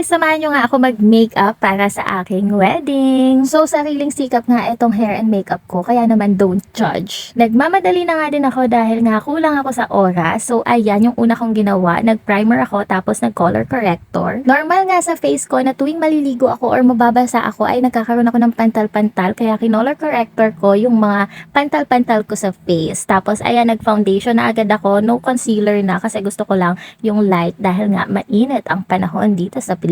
guys, samahan nyo nga ako mag-makeup para sa aking wedding. So, sariling sikap nga itong hair and makeup ko, kaya naman don't judge. Nagmamadali na nga din ako dahil nga kulang ako sa oras. So, ayan yung una kong ginawa. Nag-primer ako tapos nag-color corrector. Normal nga sa face ko na tuwing maliligo ako or mababasa ako ay nagkakaroon ako ng pantal-pantal kaya kinolor corrector ko yung mga pantal-pantal ko sa face. Tapos, ayan, nag-foundation na agad ako. No concealer na kasi gusto ko lang yung light dahil nga mainit ang panahon dito sa Pilipinas.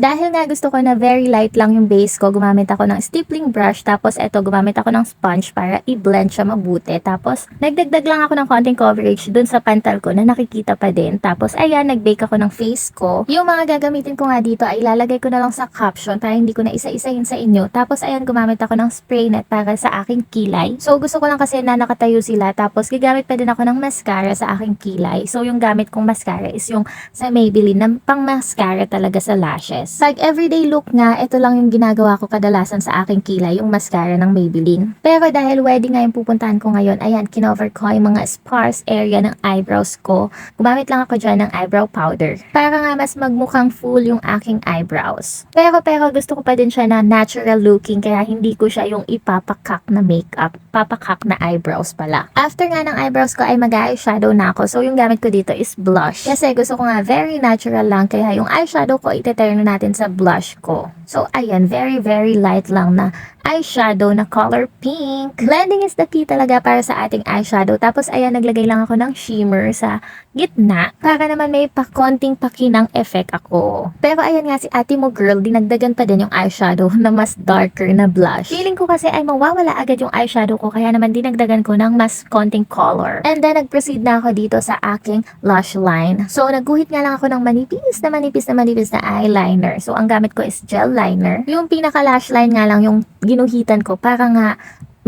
Dahil nga gusto ko na very light lang yung base ko, gumamit ako ng stippling brush tapos eto gumamit ako ng sponge para i-blend siya mabuti. Tapos nagdagdag lang ako ng konting coverage dun sa pantal ko na nakikita pa din. Tapos ayan, nag-bake ako ng face ko. Yung mga gagamitin ko nga dito ay ilalagay ko na lang sa caption para hindi ko na isa-isahin sa inyo. Tapos ayan, gumamit ako ng spray net para sa aking kilay. So gusto ko lang kasi na nakatayo sila. Tapos gagamit pa din ako ng mascara sa aking kilay. So yung gamit kong mascara is yung sa Maybelline na pang mascara talaga sa lashes. Pag everyday look nga, ito lang yung ginagawa ko kadalasan sa aking kilay, yung mascara ng Maybelline. Pero dahil wedding nga yung pupuntahan ko ngayon, ayan, kinover ko yung mga sparse area ng eyebrows ko. Gumamit lang ako dyan ng eyebrow powder. Para nga mas magmukhang full yung aking eyebrows. Pero pero gusto ko pa din siya na natural looking kaya hindi ko siya yung ipapakak na makeup. Papakak na eyebrows pala. After nga ng eyebrows ko ay mag-eyeshadow na ako. So yung gamit ko dito is blush. Kasi gusto ko nga very natural lang kaya yung eyeshadow ko iteturn na natin sa blush ko. So ayan, very very light lang na eyeshadow na color pink. Blending is the key talaga para sa ating eyeshadow. Tapos ayan, naglagay lang ako ng shimmer sa gitna para naman may pa konting pakinang effect ako. Pero ayan nga si ate mo girl, dinagdagan pa din yung eyeshadow na mas darker na blush. Feeling ko kasi ay mawawala agad yung eyeshadow ko kaya naman dinagdagan ko ng mas konting color. And then nag-proceed na ako dito sa aking lash line. So nagguhit nga lang ako ng manipis na manipis na manipis na eyeliner. So ang gamit ko is gel liner. Yung pinaka lash line nga lang yung ginuhitan ko para nga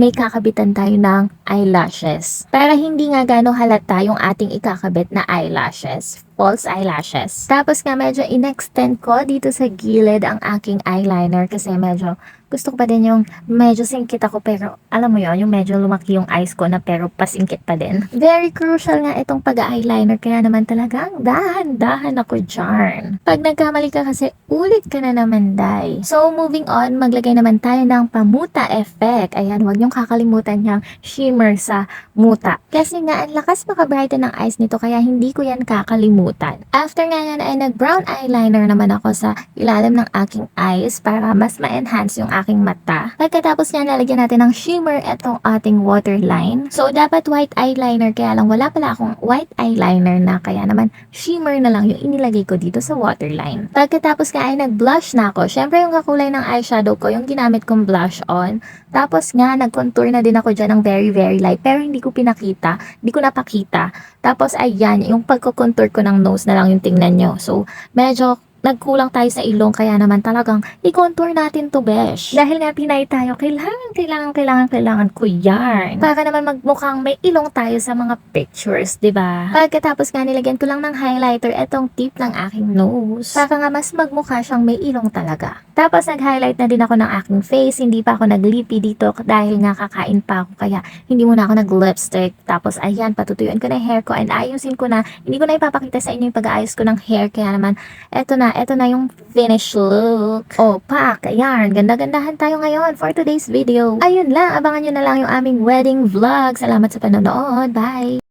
may kakabitan tayo ng eyelashes. Para hindi nga gano'ng halata yung ating ikakabit na eyelashes. False eyelashes. Tapos nga medyo in-extend ko dito sa gilid ang aking eyeliner kasi medyo gusto ko pa din yung medyo singkit ako pero alam mo yon yung medyo lumaki yung eyes ko na pero pasingkit pa din. Very crucial nga itong pag-eyeliner kaya naman talagang dahan-dahan ako dyan. Pag nagkamali ka kasi ulit ka na naman day. So moving on, maglagay naman tayo ng pamuta effect. Ayan, huwag niyong kakalimutan yung shimmer sa muta. Kasi nga ang lakas makabrighten ng eyes nito kaya hindi ko yan kakalimutan. After nga yan ay nag-brown eyeliner naman ako sa ilalim ng aking eyes para mas ma-enhance yung aking mata. Pagkatapos niya, lalagyan natin ng shimmer itong ating waterline. So, dapat white eyeliner, kaya lang wala pala akong white eyeliner na, kaya naman shimmer na lang yung inilagay ko dito sa waterline. Pagkatapos nga ay nag-blush na ako. Syempre, yung kakulay ng eyeshadow ko, yung ginamit kong blush on. Tapos nga, nag-contour na din ako dyan ng very, very light. Pero hindi ko pinakita. Hindi ko napakita. Tapos, ayan, yung pagko-contour ko ng nose na lang yung tingnan nyo. So, medyo nagkulang tayo sa ilong kaya naman talagang i-contour natin to besh. Dahil nga pinay tayo, kailangan, kailangan, kailangan, kailangan ko yarn. Para naman magmukhang may ilong tayo sa mga pictures, 'di ba? Pagkatapos nga nilagyan ko lang ng highlighter etong tip ng aking nose. Para nga mas magmukha siyang may ilong talaga. Tapos nag-highlight na din ako ng aking face, hindi pa ako naglippy dito dahil nga kakain pa ako kaya hindi muna ako nag-lipstick. Tapos ayan, patutuyuan ko na hair ko and ayusin ko na. Hindi ko na ipapakita sa inyo yung pag-aayos ko ng hair kaya naman eto na, eto na yung finish look. Oh, pak, ayan, ganda-gandahan tayo ngayon for today's video. Ayun lang, abangan nyo na lang yung aming wedding vlog. Salamat sa panonood. Bye!